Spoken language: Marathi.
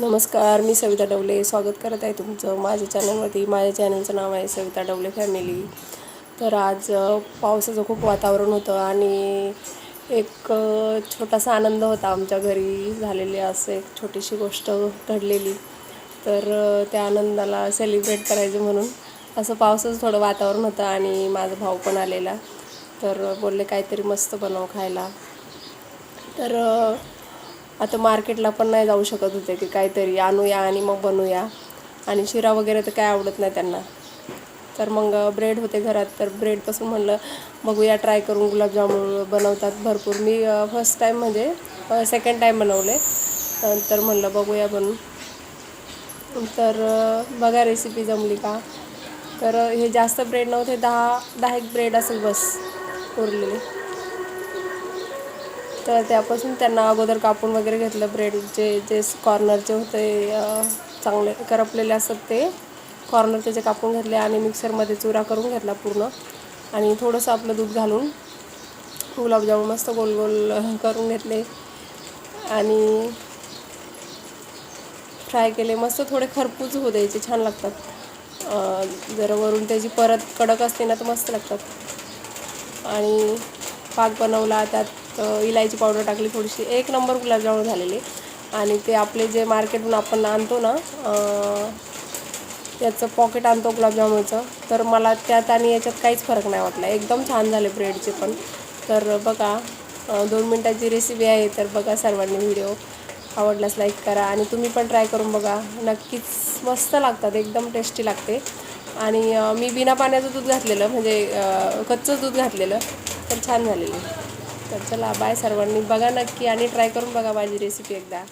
नमस्कार मी सविता डवले. स्वागत करत आहे तुमचं माझ्या चॅनलवरती माझ्या चॅनलचं नाव आहे सविता डवले फॅमिली तर आज पावसाचं खूप वातावरण होतं आणि एक छोटासा आनंद होता आमच्या घरी झालेली. असं एक छोटीशी गोष्ट घडलेली. तर त्या आनंदाला सेलिब्रेट करायचं म्हणून असं पावसाचं थोडं वातावरण होतं आणि माझा भाऊ पण आलेला. तर बोलले काहीतरी मस्त बनव खायला. तर आता मार्केटला पण नाही जाऊ शकत होते की काहीतरी आणूया आणि मग बनवूया आणि शिरा वगैरे तर काय आवडत नाही त्यांना. तर मग ब्रेड होते घरात तर ब्रेडपासून म्हणलं बघूया ट्राय करून गुलाबजामुन बनवतात भरपूर. मी फर्स्ट टाईम म्हणजे सेकंड टाईम बनवले. तर म्हणलं बघूया बनवून तर बघा रेसिपी जमली का? तर हे जास्त ब्रेड नव्हते दहा दहा एक ब्रेड असेल बस उरलेले. तर त्यापासून त्यांना अगोदर कापून वगैरे घेतलं. ब्रेडचे जे कॉर्नरचे होते चांगले करपलेले असतात ते. कॉर्नर त्याचे कापून घेतले आणि मिक्सरमध्ये चुरा करून घेतला पूर्ण. आणि थोडंसं आपलं दूध घालून गुलाबजामुन मस्त गोल गोल करून घेतले. आणि फ्राय केले. मस्त थोडे खरपूस होऊ द्यायचे छान लागतात. जर वरून त्याची परत कडक असते ना तर मस्त लागतात. आणि पाक बनवला त्यात इलायची पावडर टाकली थोडीशी. एक नंबर गुलाबजामुन झालेले. आणि ते आपले जे मार्केटहून आपण आणतो ना त्याचं पॉकेट आणतो गुलाबजामुनचं. तर मला त्यात आणि याच्यात काहीच फरक नाही वाटला. एकदम छान झाले ब्रेडचे पण. तर बघा दोन मिनटाची रेसिपी आहे. तर बघा सर्वांनी व्हिडिओ आवडल्यास लाईक करा. आणि तुम्ही पण ट्राय करून बघा. नक्कीच मस्त लागतात. एकदम टेस्टी लागते. आणि मी बिना पाण्याचं दूध घातलेलं. म्हणजे कच्चं दूध घातलेलं. तर छान झालेलं. तर चला बाय सर्वांनी. बघा नक्की आणि ट्राय करून बघा माझी रेसिपी एकदा.